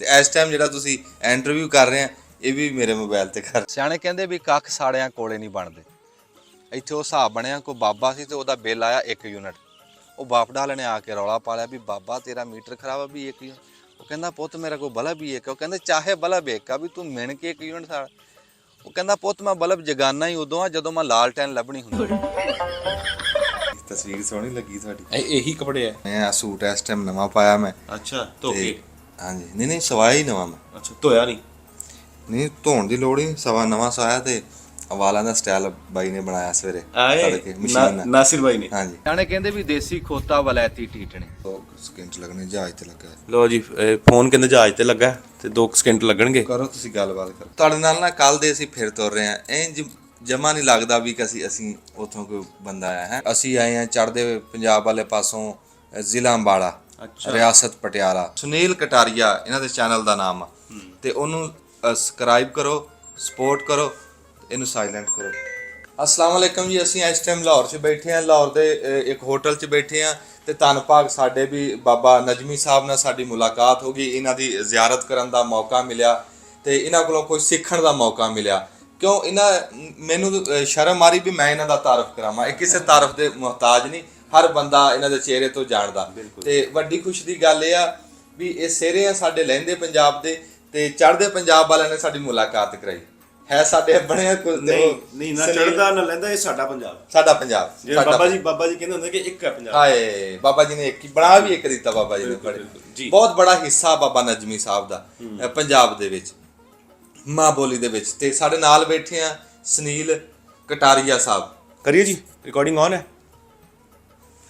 ਤੇ ਇਸ ਟਾਈਮ ਜਿਹੜਾ ਤੁਸੀਂ ਇੰਟਰਵਿਊ ਕਰ ਰਹੇ ਆ ਇਹ ਵੀ ਮੇਰੇ ਮੋਬਾਈਲ ਤੇ ਕਰ ਸਿਆਣੇ ਕਹਿੰਦੇ ਵੀ ਕੱਖ ਸਾੜਿਆਂ ਕੋਲੇ ਨਹੀਂ ਬਣਦੇ। ਇੱਥੇ ਉਹ ਹਿਸਾਬ ਬਣਿਆ ਕੋਈ ਬਾਬਾ ਸੀ ਤੇ ਉਹਦਾ ਬਿੱਲ ਆਇਆ 1 ਯੂਨਿਟ। ਉਹ ਬਾਪਡਾਲ ਨੇ ਆ ਕੇ ਰੌਲਾ ਪਾ ਲਿਆ ਵੀ ਬਾਬਾ ਤੇਰਾ ਮੀਟਰ ਖਰਾਬ ਆ ਵੀ 1 ਯੂਨਿਟ। ਉਹ ਕਹਿੰਦਾ ਪੁੱਤ ਮੇਰਾ ਕੋਈ ਬਲਬ ਵੀ ਇੱਕ। ਉਹ ਕਹਿੰਦਾ ਚਾਹੇ ਬਲਬ ਇੱਕ ਆ ਵੀ ਤੂੰ ਮਿਣ ਕੇ 1 ਯੂਨਿਟ ਸਾੜ। ਉਹ ਕਹਿੰਦਾ ਪੁੱਤ ਮੈਂ ਬਲਬ ਜਗਾਨਾ ਹੀ ਉਦੋਂ ਆ ਜਦੋਂ ਮੈਂ ਲਾਲਟੈਨ ਲੱਭਣੀ ਹੁੰਦੀ ਤਸਵੀਰ ਸੋਹਣੀ ਲੱਗੀ ਤੁਹਾਡੀ। ਇਹ ਇਹੀ ਕੱਪੜੇ ਆ। ਮੈਂ ਆ ਸੂਟ ਇਸ ਟਾਈਮ ਨਵਾਂ ਪਾਇਆ ਮੈਂ। ਅੱਛਾ ਧੋ ਤੇ ਕੇ ਹਾਂਜੀ। ਨਹੀਂ ਨਹੀਂ ਸਵਾਇਆ ਹੀ ਨਵਾਂ ਮੈਂ। ਅੱਛਾ ਧੋਇਆ ਨਹੀਂ? ਨਹੀਂ ਧੋਣ ਦੀ ਲੋੜ ਹੀ ਸਵਾ ਨਵਾਂ ਸਵਾਇਆ ਤੇ ਵਾਲਾਂ ਦਾ ਸਟਾਈਲ ਬਾਈ ਨੇ ਬਣਾਇਆ ਸਵੇਰੇ ਤੜਕੇ ਮਸ਼ੀਨ ਨਾਲ। ਨਾਸਿਰ ਬਾਈ ਨੇ। ਹਾਂਜੀ। ਜਾਣੇ ਕਹਿੰਦੇ ਵੀ ਦੇਸੀ ਖੋਤਾ ਵਲੈਤੀ ਟੀਟਣੇ। 2 ਸਕਿੰਟ ਲੱਗਣੇ ਜਹਾਜ਼ ਤੇ ਲੱਗਾ। ਲੋ ਜੀ ਫੋਨ ਕਹਿੰਦੇ ਜਹਾਜ਼ ਤੇ ਲੱਗਾ ਤੇ 2 ਸਕਿੰਟ ਲੱਗਣਗੇ। ਕਰੋ ਤੁਸੀਂ ਗੱਲਬਾਤ ਕਰੋ। ਤੁਹਾਡੇ ਨਾਲ ਨਾ ਕੱਲ ਦੇ ਅਸੀਂ ਫਿਰ ਤੁਰ ਰਹੇ ਹਾਂ। ਇੰਜ ਜਮਾ ਨਹੀਂ ਲੱਗਦਾ ਵੀ ਕਿ ਅਸੀਂ ਅਸੀਂ ਉੱਥੋਂ ਕੋਈ ਬੰਦਾ ਆਇਆ ਹੈ। ਅਸੀਂ ਆਏ ਹਾਂ ਚੜ੍ਹਦੇ ਪੰਜਾਬ ਵਾਲੇ ਪਾਸੋਂ ਜ਼ਿਲ੍ਹਾ ਅੰਬਾਲਾ। ਰਿਆਸਤ ਪਟਿਆਲਾ। ਸੁਨੀਲ ਕਟਾਰੀਆ ਇਹਨਾਂ ਦੇ ਚੈਨਲ ਦਾ ਨਾਮ ਆ। ਤੇ ਉਹਨੂੰ ਸਬਸਕ੍ਰਾਈਬ ਕਰੋ ਸਪੋਰਟ ਕਰੋ ਇਹਨੂੰ ਸਾਇਲੈਂਟ ਕਰੋ। ਅਸਲਾਮ ਵਾਲੇਕਮ ਜੀ ਅਸੀਂ ਇਸ ਟਾਈਮ ਲਾਹੌਰ 'ਚ ਬੈਠੇ ਹਾਂ। ਲਾਹੌਰ ਦੇ ਇੱਕ ਹੋਟਲ 'ਚ ਬੈਠੇ ਹਾਂ ਤੇ ਧੰਨ ਭਾਗ ਸਾਡੇ ਵੀ ਬਾਬਾ ਨਜਮੀ ਸਾਹਿਬ ਨਾਲ ਸਾਡੀ ਮੁਲਾਕਾਤ ਹੋ ਗਈ। ਇਹਨਾਂ ਦੀ ਜ਼ਿਆਰਤ ਕਰਨ ਦਾ ਮੌਕਾ ਮਿਲਿਆ ਤੇ ਇਹਨਾਂ ਕੋਲੋਂ ਕੋਈ ਸਿੱਖਣ ਦਾ ਮੌਕਾ ਮਿਲਿਆ। ਕਿਉਂ? ਇਹਨਾਂ ਮੈਨੂੰ ਸ਼ਰਮ ਆ ਰਹੀ ਵੀ ਮੈਂ ਇਹਨਾਂ ਦਾ ਤਾਰਫ ਕਰਾਵਾਂ। ਇਹ ਕਿਸੇ ਤਾਰਫ ਦੇ ਮੁਹਤਾਜ ਨਹੀਂ। ਹਰ ਬੰਦਾ ਇਹਨਾਂ ਦੇ ਚਿਹਰੇ ਤੋਂ ਜਾਣਦਾ। ਤੇ ਵੱਡੀ ਖੁਸ਼ੀ ਦੀ ਗੱਲ ਇਹ ਆ ਵੀ ਇਹ ਸਿਹਰੇ ਆ ਸਾਡੇ ਲਹਿੰਦੇ ਪੰਜਾਬ ਦੇ ਤੇ ਚੜ੍ਹਦੇ ਪੰਜਾਬ ਵਾਲਿਆਂ ਨੇ ਸਾਡੀ ਮੁਲਾਕਾਤ ਕਰਾਈ। ਹੈ ਸਾਡੇ ਬਣੇ ਕੁਝ ਨਹੀਂ ਨਹੀਂ ਨਾ ਚੜਦਾ ਨਾ ਲੈਂਦਾ ਇਹ ਸਾਡਾ ਪੰਜਾਬ। ਸਾਡਾ ਪੰਜਾਬ ਜੇ ਸਾਡਾ ਬਾਬਾ ਜੀ ਬਾਬਾ ਜੀ ਕਹਿੰਦੇ ਹੁੰਦੇ ਕਿ ਇੱਕ ਹੈ ਪੰਜਾਬ। ਹਾਏ ਬਾਬਾ ਜੀ ਨੇ ਇੱਕ ਹੀ ਬਣਾ ਵੀ ਇੱਕ ਦਿੱਤਾ ਬਾਬਾ ਜੀ ਨੇ ਬੜੇ। ਬਹੁਤ ਬੜਾ ਹਿੱਸਾ ਬਾਬਾ ਨਜਮੀ ਸਾਹਿਬ ਦਾ ਪੰਜਾਬ ਦੇ ਵਿੱਚ। ਮਾਂ ਬੋਲੀ ਦੇ ਵਿੱਚ। ਤੇ ਸਾਡੇ ਨਾਲ ਬੈਠੇ ਆ ਸੁਨੀਲ ਕਟਾਰੀਆ ਸਾਹਿਬ। ਕਰੀਏ ਜੀ ਰਿਕਾਰਡਿੰਗ ਔਨ ਹੈ।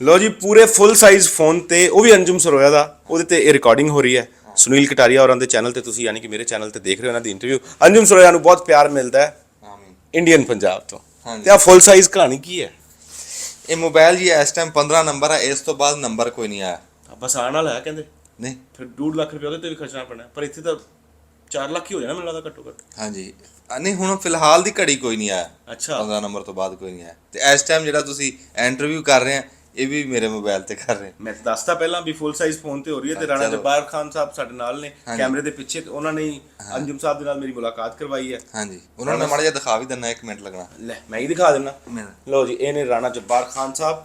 ਲੋ ਜੀ ਪੂਰੇ ਫੁੱਲ ਸਾਈਜ਼ ਫੋਨ ਤੇ ਉਹ ਵੀ ਅੰਜੁਮ ਸਰੋਇਆ ਦਾ ਉਹਦੇ ਤੇ ਇਹ ਰਿਕਾਰਡਿੰਗ ਹੋ ਰਹੀ ਹੈ। ਸੁਨੀਲ ਕਟਾਰੀਆ ਹੋਰਾਂ ਦੇ ਚੈਨਲ ਤੇ ਤੁਸੀਂ ਯਾਨੀ ਕਿ ਮੇਰੇ ਚੈਨਲ ਤੇ ਦੇਖ ਰਹੇ ਹੋ ਇਹਨਾਂ ਦੀ ਇੰਟਰਵਿਊ ਅੰਜੁਮ ਸਰੋਇਆ ਨੂੰ ਬਹੁਤ ਪਿਆਰ ਮਿਲਦਾ ਹੈ ਆਮੀਨ ਇੰਡੀਅਨ ਪੰਜਾਬ ਤੋਂ। ਹਾਂਜੀ। ਤੇ ਆ ਫੁੱਲ ਸਾਈਜ਼ ਕਹਾਣੀ ਕੀ ਹੈ? ਇਹ ਮੋਬਾਈਲ ਜੀ ਇਸ ਟਾਈਮ 15 ਨੰਬਰ ਹੈ ਇਸ ਤੋਂ ਬਾਅਦ ਨੰਬਰ ਕੋਈ ਨਹੀਂ ਆਇਆ। ਬਸ ਆਣ ਵਾਲਾ ਹੈ ਕਹਿੰਦੇ। ਨਹੀਂ। ਫਿਰ 2 ਲੱਖ ਰੁਪਏ ਉਹਦੇ ਤੇ ਵੀ ਖਰਚਣਾ ਪੈਣਾ। ਪਰ ਇੱਥੇ ਤਾਂ 4 ਲੱਖ ਹੀ ਹੋ ਜਾਣਾ ਮੈਨੂੰ ਲੱਗਦਾ ਘੱਟੋ ਘੱਟ। ਹਾਂਜੀ। ਨਹੀਂ ਹੁਣ ਫਿਲਹਾਲ ਦੀ ਘੜੀ ਕੋਈ ਨਹੀਂ ਆਇਆ। ਅੱਛਾ। 15 ਨੰਬਰ ਤੋਂ ਬਾਅਦ ਕੋਈ ਨਹੀਂ ਆਇਆ। ਤੇ ਇਸ ਟਾਈਮ ਜਿਹੜਾ ਤੁਸੀਂ ਇੰਟਰਵਿਊ ਕਰ ਰਹੇ ਆ ਇਹ ਵੀ ਮੇਰੇ ਮੋਬਾਈਲ ਤੇ ਕਰ ਰਹੇ। ਮੈਂ ਤਾਂ ਦੱਸਤਾ ਪਹਿਲਾਂ ਵੀ ਫੁੱਲ ਸਾਈਜ਼ ਫੋਨ ਤੇ ਹੋ ਰਹੀ ਹੈ ਤੇ ਰਾਣਾ। ਜੱਬਾਰ ਖਾਨ ਸਾਹਿਬ ਸਾਡੇ ਨਾਲ ਨੇ ਕੈਮਰੇ ਦੇ ਪਿੱਛੇ ਤੇ ਉਹਨਾਂ ਨੇ ਅੰਜੁਮ ਸਾਹਿਬ ਦੇ ਨਾਲ ਮੇਰੀ ਮੁਲਾਕਾਤ ਕਰਵਾਈ ਹੈ। ਹਾਂਜੀ। ਉਹਨਾਂ ਨੇ ਮਾੜਾ ਜਿਹਾ ਦਿਖਾ ਵੀ ਦਿੰਨਾ 1 ਮਿੰਟ ਲੱਗਣਾ। ਲੈ ਮੈਂ ਹੀ ਦਿਖਾ ਦਿੰਨਾ ਲਓ ਜੀ ਇਹ ਨੇ ਰਾਣਾ ਜੱਬਾਰ ਖਾਨ ਸਾਹਿਬ।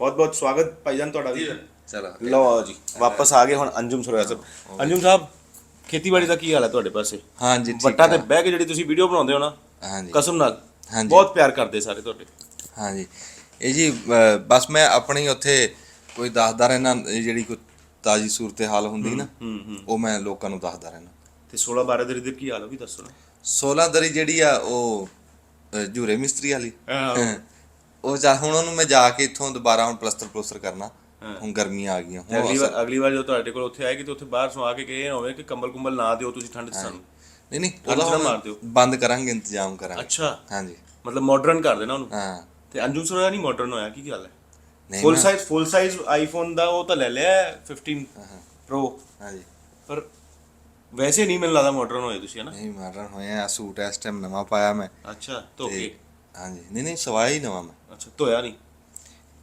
ਬਹੁਤ ਬਹੁਤ ਸਵਾਗਤ ਭਾਈਜਾਨ ਤੁਹਾਡਾ ਵੀ। ਚਲੋ ਲਓ ਜੀ ਵਾਪਸ ਆ ਗਏ ਹੁਣ ਅੰਜੁਮ ਸੁਰਿਆ ਸਾਹਿਬ। ਅੰਜੁਮ ਸਾਹਿਬ ਖੇਤੀਬਾੜੀ ਦਾ ਕੀ ਹਾਲ ਹੈ ਤੁਹਾਡੇ ਪਾਸੇ? ਹਾਂਜੀ ਠੀਕ ਵੱਟਾਂ ਤੇ। ਬਹਿ ਕੇ ਜਿਹੜੀ ਤੁਸੀਂ ਵੀਡੀਓ ਬਣਾਉਂਦੇ ਹੋ ਨਾ ਹਾਂਜੀ। ਕਸਮ ਨਾਲ ਹਾਂਜੀ। ਬਹੁਤ ਪਿਆਰ ਕਰਦੇ ਸਾਰੇ ਤੁਹਾਡੇ। ਹਾਂਜੀ। ਇਹ ਜੀ ਬਸ ਮੈਂ ਆਪਣੀ ਉੱਥੇ ਕੋਈ ਦੱਸਦਾ ਰਹਿਣਾ ਜਿਹੜੀ ਕੋਈ ਤਾਜੀ ਸੂਰਤ ਹਾਲ ਹੁੰਦੀ ਨਾ ਉਹ ਮੈਂ ਲੋਕਾਂ ਨੂੰ ਦੱਸਦਾ ਰਹਿਣਾ ਤੇ 16 12 ਦੇ ਰਿਦਰ ਕੀ ਹਾਲ ਉਹ ਵੀ ਦੱਸੋ ਨਾ। 16 ਦਰੀ ਜਿਹੜੀ ਆ ਉਹ ਝੂਰੇ ਮਿਸਤਰੀ ਵਾਲੀ। ਉਹ ਜਾ ਹੁਣ ਉਹਨੂੰ ਮੈਂ ਜਾ ਕੇ ਇੱਥੋਂ ਦੁਬਾਰਾ ਹੁਣ ਪਲਸਤਰ ਪਲਸਤਰ ਕਰਨਾ। ਹੁਣ ਗਰਮੀਆਂ ਆ ਗਈਆਂ ਹੁਣ ਅਗਲੀ ਵਾਰ ਅਗਲੀ ਵਾਰ ਜਦੋਂ ਤੁਹਾਡੇ ਕੋਲ ਉੱਥੇ ਆਏਗੀ ਤੇ ਉੱਥੇ ਬਾਹਰ ਸਵਾ ਕੇ ਕਹੇ ਹੋਵੇ ਕਿ ਕੰਬਲ ਕੁੰਬਲ ਨਾ ਦਿਓ ਤੁਸੀਂ ਠੰਡ 'ਚ ਸਾਨੂੰ। ਨਹੀਂ ਨਹੀਂ ਉਹਦਾ ਮਾਰ ਦਿਓ। ਬੰਦ ਕਰਾਂਗੇ ਇੰਤਜ਼ਾਮ ਕਰਾਂਗੇ। ਅੱਛਾ। ਹਾਂਜੀ। ਮਤਲਬ ਮਾਡਰਨ ਕਰ ਦੇਣਾ ਉਹਨੂੰ। ਹਾਂ। ਤੇ ਅੰਜੁਮ ਸੁਰਿਆ ਨਹੀਂ ਮਾਡਰਨ ਹੋਇਆ ਕੀ ਗੱਲ ਹੈ? ਨਹੀਂ full size full size iPhone ਦਾ ਉਹ ਤਾਂ ਲੈ ਲਿਆ ਹੈ 15 ਪ੍ਰੋ ਹਾਂਜੀ। ਪਰ ਵੈਸੇ ਨਹੀਂ ਮੈਨੂੰ ਲੱਗਦਾ ਮਾਡਰਨ ਹੋਏ ਤੁਸੀਂ ਹਨਾ ਨਹੀਂ ਮਾਰਨ ਹੋਏ ਆ ਸੂਟ ਇਸ ਟਾਈਮ ਨਵਾਂ ਪਾਇਆ ਮੈਂ। ਅੱਛਾ ਧੋ ਤੇ ਕੇ ਹਾਂਜੀ ਨਹੀਂ ਨਹੀਂ ਸਵਾਇਆ ਹੀ ਨਵਾਂ ਮੈਂ। ਅੱਛਾ ਧੋਇਆ ਨਹੀਂ?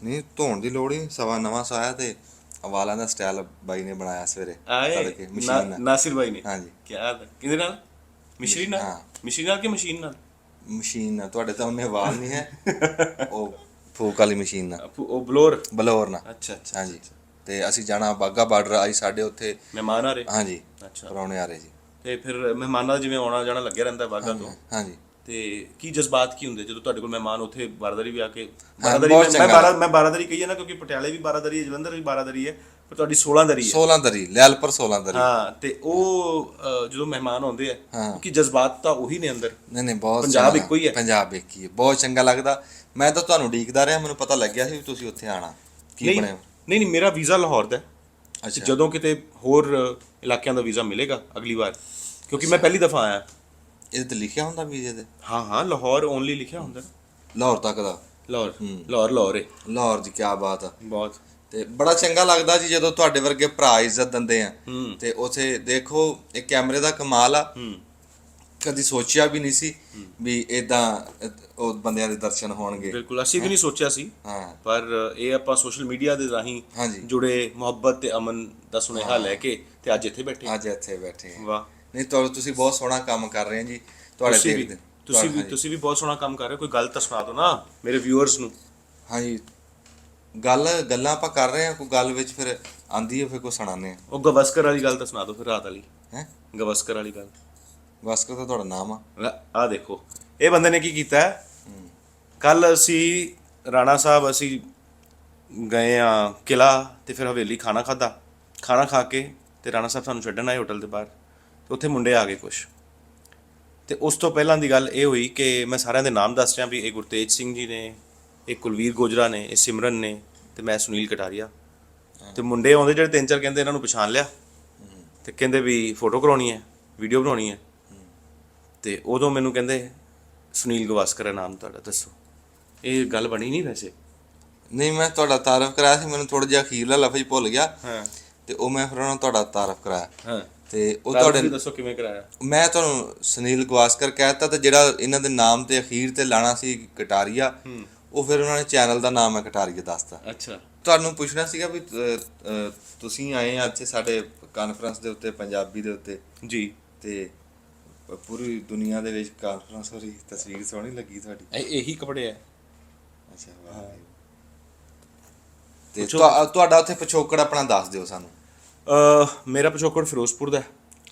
ਨਹੀਂ ਧੋਣ ਦੀ ਲੋੜ ਹੀ ਸਵਾ ਨਵਾਂ ਸਵਾਇਆ ਤੇ ਵਾਲਾਂ ਦਾ ਸਟਾਈਲ ਬਾਈ ਨੇ ਬਣਾਇਆ ਸਵੇਰੇ ਤੜਕੇ ਨਾ- ਮਸ਼ੀਨ ਨਾਲ। ਨਾਸਿਰ ਭਾਈ ਨੇ। ਹਾਂਜੀ। ਕੀ ਕਿਹਦੇ ਨਾਲ? ਮਿਸ਼ਰੀ ਨਾਲ। ਮਿਸ਼ਰੀ ਨਾਲ ਕਿ ਮਸ਼ੀਨ ਨਾਲ? ਮਸ਼ੀਨ ਨਾਲ ਤੁਹਾਡੇ ਤਾਂ ਉਹਨੇ ਵਾਲ ਨਹੀਂ ਹੈ। ਉਹ ਫੂਕ ਵਾਲੀ ਮਸ਼ੀਨ ਨਾਲ। ਉਹ ਬਲੋਰ? ਬਲੌਰ ਨਾਲ। ਅੱਛਾ ਅੱਛਾ ਹਾਂਜੀ। ਤੇ ਅਸੀਂ ਜਾਣਾ ਬਾਗਾ ਬਾਰਡਰ ਆਈ ਸਾਡੇ ਉੱਥੇ ਮਹਿਮਾਨ ਆ ਰਹੇ? ਹਾਂਜੀ ਅੱਛਾ। ਪਰੌਣੇ ਆ ਰਹੇ ਜੀ। ਤੇ ਫਿਰ ਮਹਿਮਾਨਾਂ ਦਾ ਜਿਵੇਂ ਆਉਣਾ ਜਾਣਾ ਲੱਗਿਆ ਰਹਿੰਦਾ ਬਾਗਾ ਤੋਂ? ਹਾਂਜੀ ਤੇ ਕੀ ਜਜ਼ਬਾਤ ਕੀ ਹੁੰਦੇ ਜਦੋਂ ਤੁਹਾਡੇ ਕੋਲ ਮਹਿਮਾਨ ਉੱਥੇ ਬਾਰਾਦਰੀ ਵੀ ਆ ਕੇ? ਬਾਰਾਦਰੀ ਮੈਂ ਬਾਰਾ ਮੈਂ ਬਾਰਾਦਰੀ ਕਹੀ ਹੈ ਨਾ ਕਿਉਂਕਿ ਪਟਿਆਲੇ ਵੀ ਬਾਰਾਦਰੀ ਹੈ ਜਲੰਧਰ ਵੀ ਬਾਰਾਦਰੀ ਹੈ। ਪਰ ਤੁਹਾਡੀ 16 ਦਰੀ ਹੈ। 16 ਦਰੀ ਲੈਲਪੁਰ 16 ਦਰੀ। ਹਾਂ ਤੇ ਉਹ ਅ, ਜਦੋਂ ਮਹਿਮਾਨ ਆਉਂਦੇ ਆ ਹਾਂ। ਕਿ ਜਜ਼ਬਾਤ ਤਾਂ ਉਹੀ ਨੇ ਅੰਦਰ। ਨਹੀਂ ਨਹੀਂ ਬਹੁਤ ਪੰਜਾਬ। ਇੱਕੋ ਹੀ ਹੈ। ਪੰਜਾਬ ਇੱਕ ਹੀ। ਹੈ ਬਹੁਤ ਚੰਗਾ ਲੱਗਦਾ। ਮੈਂ ਤਾਂ ਤੁਹਾਨੂੰ ਉਡੀਕਦਾ ਰਿਹਾ ਮੈਨੂੰ ਪਤਾ ਲੱਗਿਆ ਸੀ ਵੀ ਤੁਸੀਂ ਉੱਥੇ ਆਣਾ ਕੀ ਨਹੀਂ ਬਣਿਆ? ਨਹੀਂ ਨਹੀਂ ਮੇਰਾ ਵੀਜ਼ਾ ਲਾਹੌਰ ਦਾ ਹੈ। ਤੇ ਅੱਛਾ। ਜਦੋਂ ਕਿਤੇ ਹੋਰ ਇਲਾਕਿਆਂ ਦਾ ਵੀਜ਼ਾ ਮਿਲੇਗਾ ਅਗਲੀ ਵਾਰ ਕਿਉਂਕਿ ਮੈਂ ਪਹਿਲੀ ਦਫਾ ਆਇਆ। ਇਹ ਤੇ ਲਿਖਿਆ ਹੁੰਦਾ ਵੀਜ਼ੇ ਤੇ? ਹਾਂ ਹਾਂ ਲਾਹੌਰ ਓਨਲੀ ਲਿਖਿਆ ਹੁੰਦਾ। ਲਾਹੌਰ ਤੱਕ ਦਾ? ਲਾਹੌਰ। ਲਾਹੌਰ ਲਾਹੌਰ ਹੈ ਲਾਹੌਰ ਦੀ ਕੀ ਬਾਤ ਆ। ਬਹੁਤ। ਤੇ ਬੜਾ ਚੰਗਾ ਲੱਗਦਾ ਜੀ ਜਦੋਂ ਤੁਹਾਡੇ ਵਰਗੇ ਭਰਾ ਇੱਜ਼ਤ ਦਿੰਦੇ ਆ। ਤੇ ਉਥੇ ਦੇਖੋ ਇਹ ਕੈਮਰੇ ਦਾ ਕਮਾਲ ਆ। ਕਦੀ ਸੋਚਿਆ ਵੀ ਨਹੀਂ ਸੀ ਵੀ ਇਦਾਂ ਉਹ ਬੰਦਿਆਂ ਦੇ ਦਰਸ਼ਨ ਹੋਣਗੇ। ਬਿਲਕੁਲ ਅਸੀਂ ਵੀ ਨਹੀਂ ਸੋਚਿਆ ਸੀ। ਹਾਂ। ਪਰ ਇਹ ਆਪਾਂ ਸੋਸ਼ਲ ਮੀਡੀਆ ਦੇ ਰਾਹੀਂ। ਜੁੜੇ ਮੁਹੱਬਤ ਤੇ ਅਮਨ ਦਾ ਸੁਨੇਹਾ ਲੈ ਕੇ ਤੇ ਅੱਜ ਇੱਥੇ ਬੈਠੇ ਅੱਜ ਇੱਥੇ ਬੈਠੇ ਵਾਹ। ਨਹੀਂ ਤੁਹਾ- ਤੁਸੀਂ ਬਹੁਤ ਸੋਹਣਾ ਕੰਮ ਕਰ ਰਹੇ ਹੋ ਜੀ ਤੁਹਾਡੇ ਤੁਸੀਂ ਵੀ ਦੇਖਦੇ ਤੁਸੀਂ ਵੀ ਹਾਂਜੀ। ਤੁਸੀਂ ਵੀ ਬਹੁਤ ਸੋਹਣਾ ਕੰਮ ਕਰ ਰਹੇ ਹੋ। ਕੋਈ ਗੱਲ ਤਾਂ ਸੁਣਾ ਦਿਓ ਨਾ ਮੇਰੇ ਵਿਊਅਰਸ ਨੂੰ। ਹਾਂਜੀ। ਗੱਲ ਗੱਲਾਂ ਆਪਾਂ ਕਰ ਰਹੇ ਹਾਂ ਕੋਈ ਗੱਲ ਵਿੱਚ ਫਿਰ ਆਂਦੀ ਹੈ ਫਿਰ ਕੋਈ ਸੁਣਾਉਂਦੇ ਉਹ ਗਵਸਕਰ ਵਾਲੀ ਗੱਲ ਤਾਂ ਸੁਣਾ ਦਿਓ ਫਿਰ ਰਾਤ ਵਾਲੀ। ਹੈ? ਗਵਸਕਰ ਵਾਲੀ ਗੱਲ। ਕੋ ਤਾਂ ਤੁਹਾਡਾ ਨਾਮ ਆ। ਆ ਦੇਖੋ ਇਹ ਬੰਦੇ ਨੇ ਕੀ ਕੀਤਾ? ਕੱਲ ਅਸੀਂ ਰਾਣਾ ਸਾਹਿਬ ਅਸੀਂ ਗਏ ਆ ਕਿਲਾ ਤੇ ਫਿਰ ਹਵੇਲੀ ਖਾਣਾ ਖਾਦਾ ਖਾਣਾ ਖਾ ਕੇ ਤੇ ਰਾਣਾ ਸਾਹਿਬ ਸਾਨੂੰ ਛੱਡਣ ਆਏ ਹੋਟਲ ਦੇ ਬਾਹਰ। ਤੇ ਉੱਥੇ ਮੁੰਡੇ ਆ ਗਏ ਕੁਛ। ਤੇ ਉਸ ਤੋਂ ਪਹਿਲਾਂ ਦੀ ਗੱਲ ਇਹ ਹੋਈ ਕਿ ਮੈਂ ਸਾਰਿਆਂ ਦੇ ਨਾਮ ਦੱਸ ਰਿਹਾ ਵੀ ਇਹ ਗੁਰਤੇਜ ਸਿੰਘ ਜੀ ਨੇ ਇਹ ਕੁਲਵੀਰ ਗੋਜਰਾ ਨੇ ਇਹ ਸਿਮਰਨ ਨੇ ਤੇ ਮੈਂ ਸੁਨੀਲ ਕਟਾਰੀਆ। ਤੇ ਮੁੰਡੇ ਆਉਂਦੇ ਜਿਹੜੇ ਤਿੰਨ ਚਾਰ ਕਹਿੰਦੇ ਇਹਨਾਂ ਨੂੰ ਪਛਾਣ ਲਿਆ। ਤੇ ਕਹਿੰਦੇ ਵੀ ਫੋਟੋ ਕਰਾਉਣੀ ਹੈ ਵੀਡੀਓ ਬਣਾਉਣੀ ਹੈ। ਤੇ ਉਦੋਂ ਮੈਨੂੰ ਕਹਿੰਦੇ ਸੁਨੀਲ ਗਵਾਸਕਰ ਹੈ ਨਾਮ ਤੁਹਾਡਾ ਦੱਸੋ। ਇਹ ਗੱਲ ਬਣੀ ਨਹੀਂ ਵੈਸੇ? ਨਹੀਂ ਮੈਂ ਤੁਹਾਡਾ ਤਾਰਫ ਕਰਾਇਆ ਸੀ ਮੈਨੂੰ ਥੋੜਾ ਜਿਹਾ ਅਖੀਰਲਾ ਲਫ਼ਜ਼ ਭੁੱਲ ਗਿਆ। ਹਾਂ। ਤੇ ਉਹ ਮੈਂ ਫਿਰ ਉਹਨਾਂ ਨੂੰ ਤੁਹਾਡਾ ਤਾਰਫ ਕਰਾਇਆ। ਹਾਂ। ਤੇ ਉਹ ਤੁਹਾਡੇ ਤੁਹਾਡੇ ਦੱਸੋ ਕਿਵੇਂ ਕਰਾਇਆ? ਮੈਂ ਤੁਹਾਨੂੰ ਸੁਨੀਲ ਗਵਾਸਕਰ ਕਹਿਤਾ ਤੇ ਜਿਹੜਾ ਇਹਨਾਂ ਦੇ ਨਾਮ ਤੇ ਅਖੀਰ ਤੇ ਲਾਣਾ ਸੀ ਕਟਾਰੀਆ ਉਹ ਫਿਰ ਉਹਨਾਂ ਨੇ ਚੈਨਲ ਦਾ ਨਾਮ ਹੈ ਕਟਾਰੀਆ ਦੱਸਤਾ। ਅੱਛਾ। ਤੁਹਾਨੂੰ ਪੁੱਛਣਾ ਸੀਗਾ ਵੀ ਤੁਸੀਂ ਆਏ ਆ ਇੱਥੇ ਸਾਡੇ ਕਾਨਫਰੰਸ ਦੇ ਉੱਤੇ ਪੰਜਾਬੀ ਦੇ ਉੱਤੇ? ਜੀ। ਤੇ ਪੂਰੀ ਦੁਨੀਆ ਦੇ ਵਿੱਚ ਕਾਨਫਰੰਸ ਹੋ ਰਹੀ ਤਸਵੀਰ ਸੋਹਣੀ ਲੱਗੀ ਤੁਹਾਡੀ। ਇਹ ਇਹੀ ਕਪੜੇ ਹੈ ਅੱਛਾ ਵਾਹ। ਤੇ ਤੁਹਾ- ਤੁਹਾਡਾ ਉੱਥੇ ਪਿਛੋਕੜ ਆਪਣਾ ਦੱਸ ਦਿਓ ਸਾਨੂੰ। ਅ ਮੇਰਾ ਪਿਛੋਕੜ ਫਿਰੋਜ਼ਪੁਰ ਦਾ।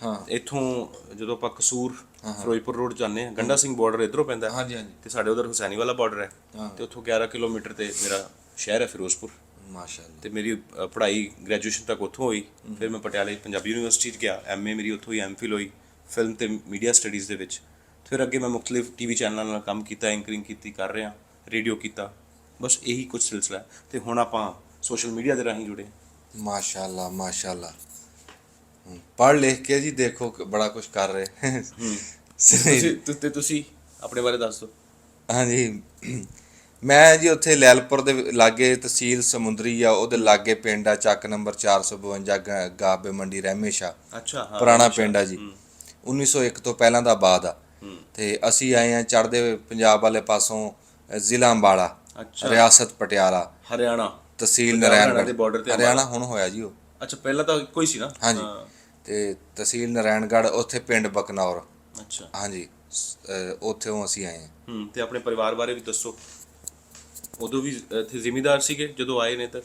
ਹਾਂ। ਇੱਥੋਂ ਜਦੋਂ ਆਪਾਂ ਕਸੂਰ ਫਿਰੋਜ਼ਪੁਰ ਰੋਡ ਜਾਂਦੇ ਹਾਂ। ਗੰਡਾ ਸਿੰਘ ਬਾਰਡਰ ਇਧਰੋਂ ਪੈਂਦਾ। ਹਾਂਜੀ ਹਾਂਜੀ। ਤੇ ਸਾਡੇ ਉਧਰ ਹੁਸੈਨੀ ਵਾਲਾ ਬਾਰਡਰ ਹੈ। ਤੇ ਉੱਥੋਂ 11 ਕਿਲੋਮੀਟਰ ਤੇ ਮੇਰਾ ਸ਼ਹਿਰ ਹੈ ਫਿਰੋਜ਼ਪੁਰ। ਮਾਸ਼ਾਅੱਲਾ। ਤੇ ਮੇਰੀ ਪੜ੍ਹਾਈ ਗ੍ਰੈਜੂਏਸ਼ਨ ਤੱਕ ਉੱਥੋਂ ਹੋਈ। ਫਿਰ ਮੈਂ ਪਟਿਆਲੇ ਪੰਜਾਬੀ ਯੂਨੀਵਰਸਿਟੀ 'ਚ ਗਿਆ। ਐਮਏ ਮੇਰੀ ਉੱਥੋਂ ਹੀ ਐਮਫਿਲ ਹੋਈ ਫਿਲਮ ਤੇ ਮੀਡੀਆ ਸਟੱਡੀਜ਼ ਦੇ ਵਿੱਚ। ਫਿਰ ਅੱਗੇ ਮੈਂ ਮੁxtਲਿਫ ਟੀਵੀ ਚੈਨਲਾਂ ਨਾਲ ਕੰਮ ਕੀਤਾ ਐਂਕਰਿੰਗ ਕੀਤੀ ਕਰ ਰਿਹਾ ਰੇਡੀਓ ਕੀਤਾ। ਬਸ ਇਹੀ ਕੁਝ ਸਿਲਸਿਲਾ। ਤੇ ਹੁਣ ਆਪਾਂ ਸੋਸ਼ਲ ਮੀਡੀਆ ਦੇ ਰਾਹੀਂ ਜੁੜੇ ਮਾਸ਼ਾਅੱਲਾ ਮਾਸ਼ਾਅੱਲਾ। ਪੜ੍ਹ ਲਿਖ ਕੇ ਜੀ ਦੇਖੋ ਬੜਾ ਕੁਝ ਕਰ ਰਹੇ। ਤੁਸੀਂ ਤੁ- ਤੇ ਤੁਸੀਂ ਆਪਣੇ ਬਾਰੇ ਦੱਸ ਦਿਓ। ਹਾਂਜੀ। ਮੈਂ ਜੀ ਉੱਥੇ ਲੈਲਪੁਰ ਦੇ ਲਾਗੇ ਤਹਿਸੀਲ ਸਮੁੰਦਰੀ ਆ ਉਹਦੇ ਲਾਗੇ ਪਿੰਡ ਆ ਚੱਕ ਨੰਬਰ 452 ਗਾ- ਗਾਬੇ ਮੰਡੀ ਰਹਿਮੇਸ਼ਾ ਅੱਛਾ ਹਾਂ ਪੁਰਾਣਾ ਪਿੰਡ ਆ ਜੀ। 1901 ਤੋਂ ਪਹਿਲਾਂ ਦਾ ਬਾਦ ਆ। ਤੇ ਅਸੀਂ ਆਏ ਆ ਚੜ੍ਹਦੇ ਪੰਜਾਬ ਵਾਲੇ ਪਾਸੋਂ ਅ, ਜ਼ਿਲ੍ਹਾ ਅੰਬਾਲਾ ਅੱਛਾ। ਰਿਆਸਤ ਪਟਿਆਲਾ ਹਰਿਆਣਾ। ਤਹਿਸੀਲ ਪੰਜਾਬ ਹਰਿਆਣਾ ਦੇ border ਤੇ ਹਰਿਆਣਾ ਹੁਣ ਹੋਇਆ ਜੀ ਉਹ। ਅੱਛਾ ਪਹਿਲਾਂ ਤਾਂ ਕੋਈ ਸੀ ਨਾ? ਹਾਂਜੀ। ਹਾਂ, ਤੇ ਤਹਿਸੀਲ ਨਾਰਾਇਣਗੜ੍ਹ ਉੱਥੇ ਪਿੰਡ ਬਕਨੌਰ। ਅੱਛਾ। ਹਾਂਜੀ ਸ- ਅ, ਉੱਥੋਂ ਅਸੀਂ ਆਏ ਹਾਂ। ਹੂੰ ਤੇ ਆਪਣੇ ਪਰਿਵਾਰ ਬਾਰੇ ਵੀ ਦੱਸੋ। ਉਦੋਂ ਵੀ ਇੱਥੇ ਜ਼ਿਮੀਦਾਰ ਸੀਗੇ ਜਦੋਂ ਆਏ ਨੇ ਤਾਂ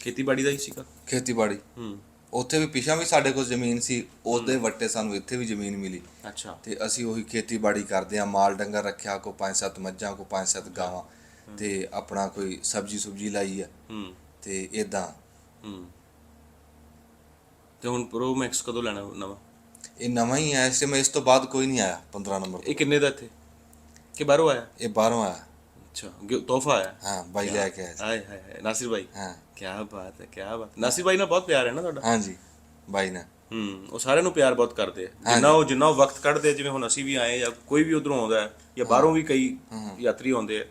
ਖੇਤੀਬਾੜੀ ਦਾ ਹੀ ਸੀਗਾ। ਖੇਤੀਬਾੜੀ। ਹੂੰ। ਉੱਥੇ ਵੀ ਪਿਛਾਂ ਵੀ ਸਾਡੇ ਕੋਲ ਜ਼ਮੀਨ ਸੀ ਉਹਦੇ ਵੱਟੇ ਸਾਨੂੰ ਇੱਥੇ ਵੀ ਜ਼ਮੀਨ ਮਿਲੀ। ਅੱਛਾ। ਤੇ ਅਸੀਂ ਉਹੀ ਖੇਤੀਬਾੜੀ ਕਰਦੇ ਆ ਮਾਲ ਡੰਗਰ ਰੱਖਿਆ ਕੋ ਪੰਜ ਸੱਤ ਮੱਝਾਂ ਕੋ ਪੰਜ ਸੱਤ ਗਾਵਾਂ। ਤੇ ਆਪਣਾ ਕੋਈ ਸਬਜੀ ਸੁਬਜੀ ਲਾਈ ਆ। ਹੂੰ। ਤੇ ਇਦਾਂ ਹੂੰ। ਤੇ ਹੁਣ ਪ੍ਰੋ ਮੈਕਸ ਕਦੋਂ ਲੈਣਾ ਨਵਾਂ? ਇਹ ਨਵਾਂ ਹੀ ਆਇਆ ਸੀ ਮੈਂ ਇਸ ਤੋਂ ਬਾਅਦ ਕੋਈ ਨਹੀਂ ਆਇਆ 15 ਨੰਬਰ ਇਹ ਕਿੰਨੇ ਦਾ ਇੱਥੇ? ਕਿ ਬਾਹਰੋਂ ਆਇਆ? ਇਹ ਬਾਹਰੋਂ ਆਇਆ। ਅੱਛਾ ਤੋਹਫਾ ਆਇਆ? ਹਾਂ ਬਾਈ ਲੈ ਕੇ ਆਇਆ। ਹਾਏ ਹਾਏ ਨਾਸਿਰ ਭਾਈ ਹਾਂ। ਕੀ ਬਾਤ ਹੈ ਕੀ ਬਾਤ। ਨਾਸਿਰ ਭਾਈ ਨਾਲ ਬਹੁਤ ਪਿਆਰ ਹੈ ਨਾ ਤੁਹਾਡਾ? ਹਾਂਜੀ ਬਾਈ ਨੇ ਹੂੰ ਉਹ ਸਾਰਿਆਂ ਨੂੰ ਪਿਆਰ ਬਹੁਤ ਕਰਦੇ ਆ। ਜਿੰਨਾ ਉਹ ਜਿੰਨਾ ਉਹ ਵਕਤ ਕੱਢਦੇ ਜਿਵੇਂ ਹੁਣ ਅਸੀਂ ਵੀ ਆਏ ਜਾਂ ਕੋਈ ਵੀ ਉਧਰੋਂ ਆਉਂਦਾ ਹੈ ਜਾਂ ਬਾਹਰੋਂ ਵੀ ਕਈ ਯਾਤਰੀ ਆਉਂਦੇ ਆ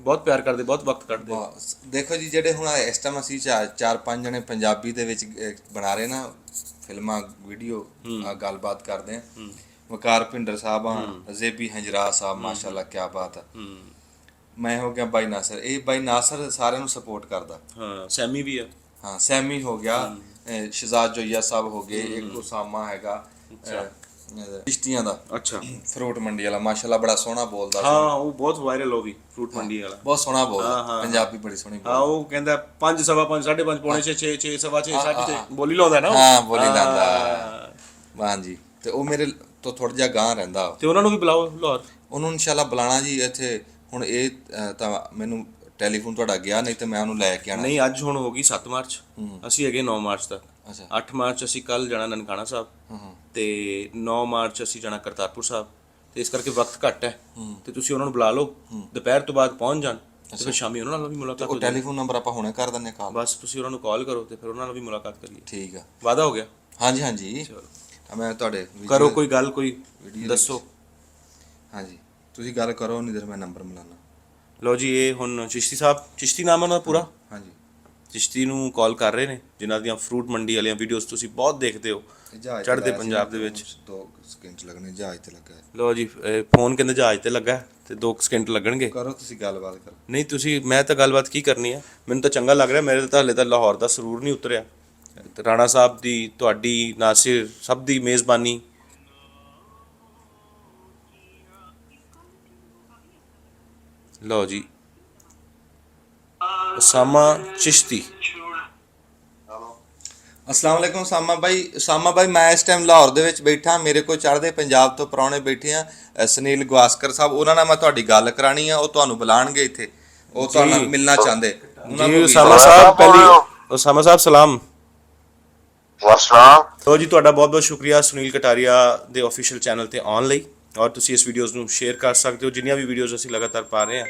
ਬਹੁਤ ਪਿਆਰ ਕਰਦੇ ਬਹੁਤ ਵਕਤ ਕੱਢਦੇ। ਬਸ, ਦੇਖੋ ਜੀ ਜਿਹੜੇ ਹੁਣ ਇਸ ਟਾਈਮ ਅਸੀਂ ਚਾਰ ਚਾਰ ਪੰਜ ਜਣੇ ਪੰਜਾਬੀ ਦੇ ਵਿੱਚ ਅਹ, ਬਣਾ ਰਹੇ ਨਾ ਫਿਲਮਾਂ ਵੀਡੀਓ ਗੱਲਬਾਤ ਕਰਦੇ ਆ। ਵਕਾਰ ਭਿੰਡਰ ਸਾਹਿਬ ਆ ਜ਼ੇਬੀ ਹੰਜਰਾ ਸਾਹਿਬ ਮਾਸ਼ਾਅੱਲਾ ਕੀ ਬਾਤ ਆ। ਹੂੰ। ਮੈਂ ਹੋ ਗਿਆ ਬਾਈ ਨਾਸਰ। ਇਹ ਬਾਈ ਨਾਸਰ ਸਾਰਿਆਂ ਨੂੰ ਸਪੋਰਟ ਕਰਦਾ। ਹਾਂ ਸੈਮੀ ਵੀ ਆ। ਹਾਂ ਸੈਮੀ ਹੋ ਗਿਆ ਅਹ, ਸ਼ਹਜ਼ਾਦ ਜੋਈਆ ਸਾਹਿਬ ਹੋ ਗਏ ਇੱਕ ਉਸਾਮਾ ਹੈਗਾ ਅਹ, ਕਿਸ਼ਤੀਆਂ ਦਾ। ਅੱਛਾ। ਫਰੂਟ ਮੰਡੀ ਵਾਲਾ ਮਾਸ਼ਾਅੱਲਾ ਬੜਾ ਸੋਹਣਾ ਬੋਲਦਾ। ਹਾਂ ਉਹ ਬਹੁਤ ਵਾਇਰਲ ਹੋ ਵੀ ਫਰੂਟ ਮੰਡੀ ਵਾਲਾ। ਬਹੁਤ ਸੋਹਣਾ ਹਾਂ, ਬੋਲਦਾ। ਹਾਂ, ਪੰਜਾਬੀ ਬੜੀ ਸੋਹਣੀ ਹਾਂ ਬੋਲਦਾ ਉਹ ਕਹਿੰਦਾ 5 ਸਵਾ 5 5.5 ਪੌਣੇ 6 6 6 ਸਵਾ 6 7 ਬੋਲੀ ਲਾਉਂਦਾ ਨਾ? ਹਾਂ, ਬੋਲੀ ਲਾਉਂਦਾ। ਹਾਂ। ਹਾਂਜੀ। ਤੇ ਉਹ ਮੇਰੇ ਤੋਂ ਥੋੜਾ ਜਿਹਾ ਗਾਂ ਰਹਿੰਦਾ। ਤੇ ਉਹਨਾਂ ਨੂੰ ਵੀ ਬੁਲਾਓ ਲਾਹੌਰ? ਉਹਨੂੰ ਇਨਸ਼ਾਅੱਲਾ ਬੁਲਾਣਾ ਜੀ ਇੱਥੇ ਹੁਣ ਇਹ ਤਾਂ ਮੈਨੂੰ ਟੈਲੀਫੋਨ ਤੁਹਾਡਾ ਗਿਆ ਨਹੀਂ ਤੇ ਮੈਂ ਉਹਨੂੰ ਲੈ ਕੇ ਆਣਾ ਨਹੀਂ ਅੱਜ ਹੁਣ ਹੋ ਗਈ 7 ਮਾਰਚ। ਅਸੀਂ ਹੈਗੇ 9 ਮਾਰਚ ਤੱਕ। ਅੱਛਾ। 8 ਮਾਰਚ ਅਸੀਂ ਕੱਲ ਜਾਣਾ ਨਨਕਾਣਾ ਸਾਹਿਬ ਤੇ 9 ਮਾਰਚ ਅਸੀਂ ਜਾਣਾ ਕਰਤਾਰਪੁਰ ਸਾਹਿਬ। ਤੇ ਇਸ ਕਰਕੇ ਵਕਤ ਘੱਟ ਹੈ। ਤੇ ਤੁਸੀਂ ਉਹਨਾਂ ਨੂੰ ਬੁਲਾ ਲਓ। ਦੁਪਹਿਰ ਤੋਂ ਬਾਅਦ ਪਹੁੰਚ ਜਾਣ ਤੇ ਫਿਰ ਸ਼ਾਮੀ ਉਹਨਾਂ ਨਾਲ ਵੀ ਮੁਲਾਕਾਤ ਹੋ ਜਾਏ ਟੈਲੀਫੋਨ ਨੰਬਰ ਆਪਾਂ ਹੁਣੇ ਕਰ ਦਿੰਨੇ ਕਾਲ। ਬਸ ਤੁਸੀਂ ਉਹਨਾਂ ਨੂੰ ਕਾਲ ਕਰੋ ਤੇ ਫਿਰ ਉਹਨਾਂ ਨਾਲ ਵੀ ਮੁਲਾਕਾਤ ਕਰੀਏ। ਠੀਕ ਆ। ਵਾਦਾ ਹੋ ਗਿਆ? ਹਾਂਜੀ ਹਾਂਜੀ। ਆ ਮੈਂ ਤੁਹਾਡੇ ਕਰੋ ਕੋਈ ਗੱਲ ਕੋਈ ਦੱਸੋ। ਹਾਂਜੀ। ਤੁਸੀਂ ਗੱਲ ਕਰੋ ਨਹੀਂ ਦਰ ਮੈਂ ਨੰਬਰ ਮਿਲਾਣਾ ਲਓ ਜੀ ਇਹ ਹੁਣ ਚਿਸ਼ਤੀ ਸਾਹਿਬ। ਚਿਸ਼ਤੀ ਨਾਮ ਉਹਨਾਂ ਦਾ ਪੂਰਾ? ਹਾਂਜੀ। ਚਿਸ਼ਤੀ ਨੂੰ ਕਾਲ ਕਰ ਰਹੇ ਨੇ ਜਿਨ੍ਹਾਂ ਦੀਆਂ ਫਰੂਟ ਮੰਡੀ ਵਾਲੀਆਂ ਵੀਡੀਓਜ਼ ਤੁਸੀਂ ਬਹੁਤ ਦੇਖਦੇ ਹੋ ਚੜ੍ਹਦੇ ਤੇ ਲਾਇਆ ਸੀ, ਪੰਜਾਬ ਦੇ ਵਿੱਚ। ਦੋ ਸਕਿੰਟ ਲੱਗਣੇ ਜਹਾਜ਼ ਤੇ ਲੱਗਾ ਹੈ। ਲਓ ਜੀ ਇਹ ਫੋਨ ਕਹਿੰਦੇ ਜਹਾਜ਼ ਤੇ ਲੱਗਾ ਹੈ ਤੇ 2 ਸਕਿੰਟ ਲੱਗਣਗੇ। ਕਰੋ ਤੁਸੀਂ ਗੱਲਬਾਤ ਕਰੋ। ਨਹੀਂ ਤੁਸੀਂ ਮੈਂ ਤਾਂ ਗੱਲਬਾਤ ਕੀ ਕਰਨੀ ਹੈ? ਮੈਨੂੰ ਤਾਂ ਚੰਗਾ ਲੱਗ ਰਿਹਾ ਮੇਰੇ ਤਾਂ ਹਲੇ ਤਾਂ ਲਾਹੌਰ ਦਾ ਸਰੂਰ ਨਹੀਂ ਉਤਰਿਆ। ਤੇ ਰਾਣਾ ਸਾਹਿਬ ਦੀ ਤੁਹਾਡੀ ਨਾਸਿਰ ਸਭ ਦੀ ਮੇਜ਼ਬਾਨੀ। ਲਓ ਜੀ ਉਸਾਮਾ ਚਿਸ਼ਤੀ ਅਸਲਾਮ ਵਾਲੇਕੁਮ ਸਾਮਾ ਭਾਈ ਸਾਮਾ ਭਾਈ ਮੈਂ ਇਸ ਟਾਈਮ ਲਾਹੌਰ ਦੇ ਵਿੱਚ ਬੈਠਾ ਮੇਰੇ ਕੋਲ ਚੜ੍ਹਦੇ ਪੰਜਾਬ ਤੋਂ ਪ੍ਰਾਹੁਣੇ ਬੈਠੇ ਆ ਸੁਨੀਲ ਗਵਾਸਕਰ ਸਾਹਿਬ ਉਹਨਾਂ ਨਾਲ ਮੈਂ ਤੁਹਾਡੀ ਗੱਲ ਕਰਾਣੀ ਆ ਉਹ ਤੁਹਾਨੂੰ ਬੁਲਾਣਗੇ ਇੱਥੇ ਉਹ ਤੁਹਾਨੂੰ ਮਿਲਣਾ ਚਾਹੁੰਦੇ ਜੀ ਉਸਾਮਾ ਸਾਹਿਬ ਪਹਿਲੀ ਉਸਾਮਾ ਸਾਹਿਬ ਸਲਾਮ ਵਸਲਾਮ ਲੋ ਜੀ ਤੁਹਾਡਾ ਬਹੁਤ ਬਹੁਤ ਸ਼ੁਕਰੀਆ ਸੁਨੀਲ ਕਟਾਰੀਆ ਦੇ ਅਫੀਸ਼ੀਅਲ ਚੈਨਲ ਤੇ ਆਉਣ ਲਈ ਔਰ ਤੁਸੀਂ ਇਸ ਵੀਡੀਓਜ਼ ਨੂੰ ਸ਼ੇਅਰ ਕਰ ਸਕਦੇ ਹੋ ਜਿੰਨੀਆਂ ਵੀ ਵੀਡੀਓਜ਼ ਅਸੀਂ ਲਗਾਤਾਰ ਪਾ ਰਹੇ ਹਾਂ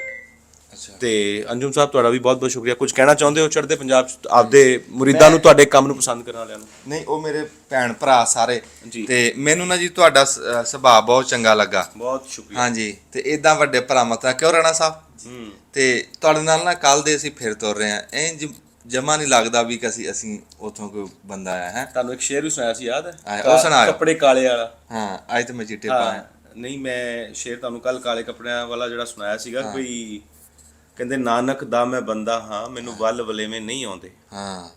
ਤੇ ਅੰਜੁਮ ਸਾਹਿਬ ਤੁਹਾਡਾ ਵੀ ਬਹੁਤ ਬਹੁਤ ਸ਼ੁਕਰੀਆ। ਕੁਝ ਕਹਿਣਾ ਚਾਹੁੰਦੇ ਹੋ ਚੜ੍ਹਦੇ ਪੰਜਾਬ 'ਚ? ਆਪਦੇ ਮੁਰੀਦਾਂ ਨੂੰ ਤੁਹਾਡੇ ਕੰਮ ਨੂੰ ਪਸੰਦ ਕਰਨ ਵਾਲਿਆਂ ਨੂੰ? ਨਹੀਂ ਉਹ ਮੇਰੇ ਭੈਣ ਭਰਾ ਸਾਰੇ। ਜੀ। ਤੇ ਮੈਨੂੰ ਨਾ ਜੀ ਤੁਹਾਡਾ ਸ- ਸੁਭਾਅ ਬਹੁਤ ਚੰਗਾ ਲੱਗਾ। ਬਹੁਤ ਸ਼ੁਕਰੀਆ। ਹਾਂਜੀ ਤੇ ਇਦਾਂ ਵੱਡੇ ਭਰਾਵਾਂ ਤਾਂ ਕਿਉਂ ਰਾਣਾ ਸਾਹਿਬ? ਹੂੰ। ਤੇ ਤੁਹਾਡੇ ਨਾਲ ਨਾ ਕੱਲ ਦੇ ਅਸੀਂ ਫਿਰ ਤੁਰ ਰਹੇ ਆ ਇੰਜ ਜਮਾ ਨਹੀਂ ਲੱਗਦਾ ਵੀ ਕਿ ਅਸੀਂ ਅਸੀਂ ਉਥੋਂ ਕੋਈ ਬੰਦਾ ਆਇਆ ਹੈ। ਤੁਹਾਨੂੰ ਇੱਕ ਸ਼ੇਰ ਵੀ ਸੁਣਾਇਆ ਸੀ ਯਾਦ ਹੈ? ਉਹ ਸੁਣਾਇਓ। ਕੱਪੜੇ ਕਾਲੇ ਵਾਲਾ। ਹਾਂ ਅੱਜ ਤੇ ਮੈਂ ਚਿੱਟੇ ਪਾਇਆ ਹਾਂ ਨਹੀਂ ਮੈਂ ਸ਼ੇਰ ਤੁਹਾਨੂੰ ਕੱਲ ਕਾਲੇ ਕੱਪੜਿਆਂ ਵਾਲਾ ਜਿਹੜਾ ਸੁਣਾਇਆ ਸੀਗਾ ਕੋਈ ਕਹਿੰਦੇ ਨਾਨਕ ਦਾ ਮੈਂ ਬੰਦਾ ਹਾਂ ਮੈਨੂੰ ਵੱਲ ਵਲੇਵੇਂ ਨਹੀਂ ਆਉਂਦੇ। ਹਾਂ।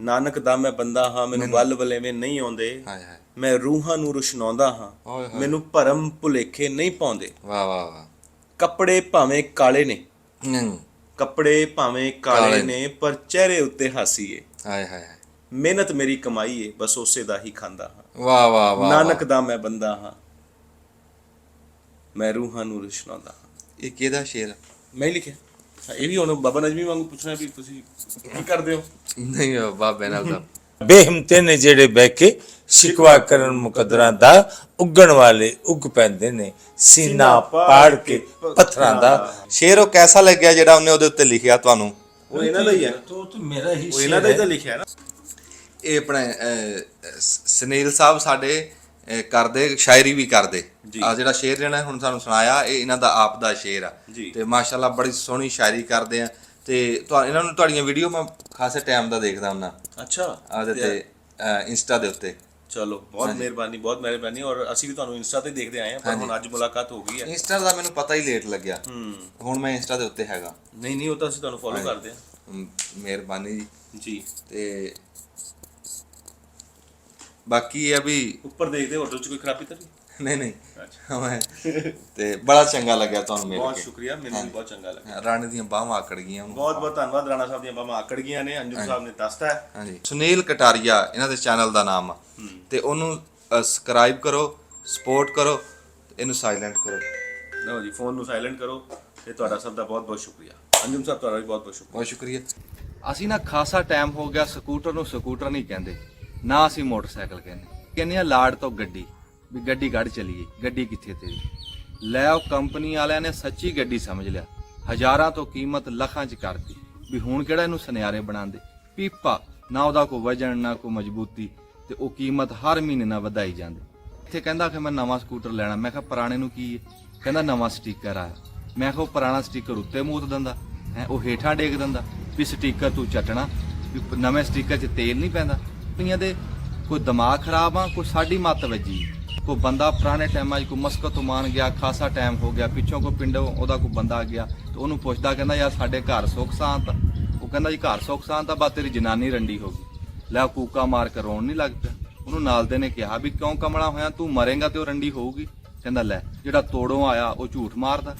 ਨਾਨਕ ਦਾ ਮੈਂ ਬੰਦਾ ਹਾਂ ਮੈਨੂੰ ਵੱਲ ਵਲੇਵੇਂ ਨਹੀਂ ਆਉਂਦੇ। ਹਾਏ ਹਾਏ। ਮੈਂ ਰੂਹਾਂ ਨੂੰ ਰੁਸ਼ਨਾਉਂਦਾ ਹਾਂ। ਮੈਨੂੰ ਭਰਮ ਭੁਲੇਖੇ ਨਹੀਂ ਪਾਉਂਦੇ। ਵਾਹ ਵਾਹ ਵਾਹ। ਕੱਪੜੇ ਭਾਵੇਂ ਕਾਲੇ ਨੇ। ਕੱਪੜੇ ਭਾਵੇਂ ਕਾਲੇ ਨੇ। ਪਰ ਚਿਹਰੇ ਉੱਤੇ ਹਾਸੀ ਏ। ਹਾਏ ਹਾਏ। ਮਿਹਨਤ ਮੇਰੀ ਕਮਾਈ ਏ ਬਸ ਉਸੇ ਦਾ ਹੀ ਖਾਂਦਾ ਹਾਂ। ਵਾਹ ਵਾਹ ਵਾਹ ਨਾਨਕ ਦਾ ਮੈਂ ਬੰਦਾ ਹਾਂ। ਮੈਂ ਰੂਹਾਂ ਨੂੰ ਰੁਸ਼ਨਾਉਂਦਾ ਇਹ ਕਿਹਦਾ ਸ਼ੇਰ? ਮੈਂ ਲਿਖਿਆ। ਇਹ ਵੀ ਹੁਣ ਬਾਬਾ ਨਜਮੀ ਵਾਂਗੂ ਪੁੱਛਣਾ ਵੀ ਤੁਸੀਂ ਕੀ ਕਰਦੇ ਹੋ? ਨਹੀਂ ਬਾਬੇ ਨਾਲ ਤਾਂ ਬੇਹਿੰਮਤੇ ਨੇ ਜਿਹੜੇ ਬਹਿ ਕੇ ਸ਼ਿਕਵਾ ਕਰਨ ਮੁਕਦਰਾਂ ਦਾ ਉੱਗਣ ਵਾਲੇ ਉੱਗ ਪੈਂਦੇ ਨੇ। ਸੀਨਾ ਪਾੜ ਕੇ ਪੱਥਰਾਂ ਦਾ। ਸ਼ੇਰ ਉਹ ਕੈਸਾ ਲੱਗਿਆ ਜਿਹੜਾ ਉਹਨੇ ਉਹਦੇ ਉੱਤੇ ਲਿਖਿਆ ਤੁਹਾਨੂੰ? ਉਹ ਇਹਨਾਂ ਦਾ ਹੀ ਹੈ ਤੋ ਤੇ ਮੇਰਾ ਹੀ ਉਹ ਇਹਨਾਂ ਦਾ ਹੀ ਤਾਂ ਲਿਖਿਆ ਹੈ ਨਾ। ਇਹ ਆਪਣੇ ਸੁਨੀਲ ਸਾਹਿਬ ਸਾਡੇ ਕਰਦੇ ਸ਼ਾਇਰੀ ਵੀ ਕਰਦੇ। ਆ ਜਿਹੜਾ ਸ਼ੇਰ ਜਿਹੜਾ ਹੁਣ ਸਾਨੂੰ ਸੁਣਾਇਆ ਇਹ ਇਹਨਾਂ ਦਾ ਆਪ ਦਾ ਸ਼ੇਰ ਆ। ਤੇ ਮਾਸ਼ਾਅੱਲਾ ਬੜੀ ਸੋਹਣੀ ਸ਼ਾਇਰੀ ਕਰਦੇ ਆ। ਤੇ ਤੁਹਾ- ਇਹਨਾਂ ਨੂੰ ਤੁਹਾਡੀਆਂ ਵੀਡੀਓ ਮੈਂ ਖਾਸੇ ਟਾਈਮ ਦਾ ਦੇਖਦਾ ਹੁੰਦਾ ਅੱਛਾ। ਆਦੇ ਤੇ ਇੰਸਟਾ ਦੇ ਉੱਤੇ। ਚਲੋ ਬਹੁਤ ਮਿਹਰਬਾਨੀ ਬਹੁਤ ਮਿਹਰਬਾਨੀ ਔਰ ਅਸੀਂ ਵੀ ਤੁਹਾਨੂੰ ਇੰਸਟਾ ਤੇ ਦੇਖਦੇ ਆਏ ਹਾਂ ਪਰ ਹੁਣ ਅੱਜ ਮੁਲਾਕਾਤ ਹੋ ਗਈ ਹੈ। ਇੰਸਟਾ ਦਾ ਮੈਨੂੰ ਪਤਾ ਹੀ ਲੇਟ ਲੱਗਿਆ। ਹੂੰ। ਹੁਣ ਮੈਂ ਇੰਸਟਾ ਦੇ ਉੱਤੇ ਹੈਗਾ। ਨਹੀਂ ਨਹੀਂ ਉਹ ਤਾਂ ਅਸੀਂ ਤੁਹਾਨੂੰ ਫੋਲੋ ਕਰਦੇ ਹਾਂ ਮਿਹਰਬਾਨੀ ਜੀ। ਜੀ। ਤੇ ਬਾਕੀ ਇਹ ਆ ਵੀ ਉੱਪਰ ਦੇਖਦੇ ਹੋਟਲ 'ਚ ਕੋਈ ਖਰਾਬੀ ਤਾਂ ਨਹੀਂ? ਨਹੀਂ ਨਹੀਂ। ਅੱਛਾ। ਮੈਂ- ਤੇ ਬੜਾ ਚੰਗਾ ਲੱਗਿਆ ਤੁਹਾਨੂੰ ਮਿਲ ਬਹੁਤ ਸ਼ੁਕਰੀਆ ਮੈਨੂੰ ਵੀ ਬਹੁਤ ਚੰਗਾ ਲੱਗਾ ਰਾਣੇ ਦੀਆਂ ਬਾਹਾਂ ਆਕੜ ਗਈਆਂ ਉਹਨੂੰ। ਬਹੁਤ ਬਹੁਤ ਧੰਨਵਾਦ ਰਾਣਾ ਸਾਹਿਬ ਦੀਆਂ ਬਾਹਾਂ ਆਕੜ ਗਈਆਂ ਨੇ ਅੰਜੂ ਸਾਹਿਬ ਨੇ ਦੱਸਤਾ ਹੈ। ਹਾਂਜੀ। ਸੁਨੀਲ ਕਟਾਰੀਆ ਇਹਨਾਂ ਦੇ ਚੈਨਲ ਦਾ ਨਾਮ ਆ। ਤੇ ਉਹਨੂੰ ਸਬਸਕ੍ਰਾਈਬ ਕਰੋ ਸਪੋਰਟ ਕਰੋ ਇਹਨੂੰ ਸਾਇਲੈਂਟ ਕਰੋ। ਲਓ ਜੀ ਫੋਨ ਨੂੰ ਸਾਇਲੈਂਟ ਕਰੋ ਤੇ ਤੁਹਾਡਾ ਸਭ ਦਾ ਬਹੁਤ ਬਹੁਤ ਸ਼ੁਕਰੀਆ। ਅੰਜੁਮ ਸਾਹਿਬ ਤੁਹਾਡਾ ਵੀ ਬਹੁਤ ਬਹੁਤ ਸ਼ੁਕਰੀਆ। ਬਹੁਤ ਸ਼ੁਕਰੀਆ। ਅਸੀਂ ਨਾ ਖਾਸਾ ਟਾਈਮ ਹੋ ਗਿਆ ਸਕੂਟਰ ਨੂੰ ਸਕੂਟਰ ਨਹੀਂ ਕਹਿੰਦੇ। ਨਾ ਅਸੀਂ ਮੋਟਰਸਾਈਕਲ ਕਹਿੰਦੇ। ਕਹਿੰਦੇ ਆ, ਲਾੜ ਤੋਂ ਗੱਡੀ, ਵੀ ਗੱਡੀ ਕੱਢ ਚਲੀਏ, ਗੱਡੀ ਕਿੱਥੇ ਤੇਰੀ? ਲੈ ਉਹ ਕੰਪਨੀ ਵਾਲਿਆਂ ਨੇ ਸੱਚੀ ਗੱਡੀ ਸਮਝ ਲਿਆ। ਹਜ਼ਾਰਾਂ ਤੋਂ ਕੀਮਤ ਲੱਖਾਂ ਚ ਕਰਤੀ। ਵੀ ਹੁਣ ਕਿਹੜਾ ਇਹਨੂੰ ਸੁਨਿਆਰੇ ਬਣਾਉਂਦੇ? ਪੀਪਾ, ਨਾ ਉਹਦਾ ਕੋਈ ਵਜਨ, ਨਾ ਕੋਈ ਮਜ਼ਬੂਤੀ, ਤੇ ਉਹ ਕੀਮਤ ਹਰ ਮਹੀਨੇ ਨਾਲ ਵਧਾਈ ਜਾਂਦੀ। ਇੱਥੇ ਕਹਿੰਦਾ ਕਿ ਮੈਂ ਨਵਾਂ ਸਕੂਟਰ ਲੈਣਾ। ਮੈਂ ਕਿਹਾ, ਪੁਰਾਣੇ ਨੂੰ ਕੀ ਹੈ? ਕਹਿੰਦਾ, ਨਵਾਂ ਸਟicker ਆਇਆ। ਮੈਂ ਕਿਹਾ, ਉਹ ਪੁਰਾਣਾ ਸਟicker ਉੱਤੇ ਮੂਤ ਦਿੰਦਾ। ਹੈ, ਉਹ ਹੇਠਾਂ ਡੇਗ ਦਿੰਦਾ। ਵੀ ਸਟicker ਤੂੰ ਚੱਟਣਾ, ਵੀ ਨਵੇਂ ਸਟicker 'ਚ ਤੇਲ ਨਹੀਂ ਪੈਂਦਾ। ਕਈਆਂ ਦੇ ਕੋਈ ਦਿਮਾਗ ਖਰਾਬ ਆ, ਕੋਈ ਸਾਡੀ ਮੱਤ ਵੱਜੀ। ਕੋਈ ਬੰਦਾ ਪੁਰਾਣੇ ਟਾਈਮਾਂ 'ਚ ਕੋਈ ਮਸਕਤ ਮਾਨ ਗਿਆ, ਖਾਸਾ ਟਾਈਮ ਹੋ ਗਿਆ, ਪਿੱਛੋਂ ਕੋਈ ਪਿੰਡ ਉਹਦਾ ਕੋਈ ਬੰਦਾ ਆ ਗਿਆ, ਤੇ ਉਹਨੂੰ ਪੁੱਛਦਾ ਕਹਿੰਦਾ, ਯਾਰ, ਸਾਡੇ ਘਰ ਸੁੱਖ ਸ਼ਾਂਤ ਆ। ਉਹ ਕਹਿੰਦਾ, ਜੀ, ਘਰ ਸੁੱਖ ਸ਼ਾਂਤ ਆ ਬਾ ਤੇਰੀ ਜਨਾਨੀ ਰੰਡੀ ਹੋ ਗਈ। ਲੈ, ਉਹ ਕੂਕਾ ਮਾਰ ਕੇ ਰੋਣ ਨਹੀਂ ਲੱਗ ਪਿਆ। ਉਹਨੂੰ ਨਾਲ ਦੇ ਨੇ ਕਿਹਾ ਵੀ, ਕਿਉਂ ਕਮਲਾ ਹੋਇਆ? ਤੂੰ ਮਰੇਗਾ ਤੇ ਉਹ ਰੰਡੀ ਹੋਊਗੀ? ਕਹਿੰਦਾ, ਲੈ, ਜਿਹੜਾ ਤੋੜੋਂ ਆਇਆ, ਉਹ ਝੂਠ ਮਾਰਦਾ।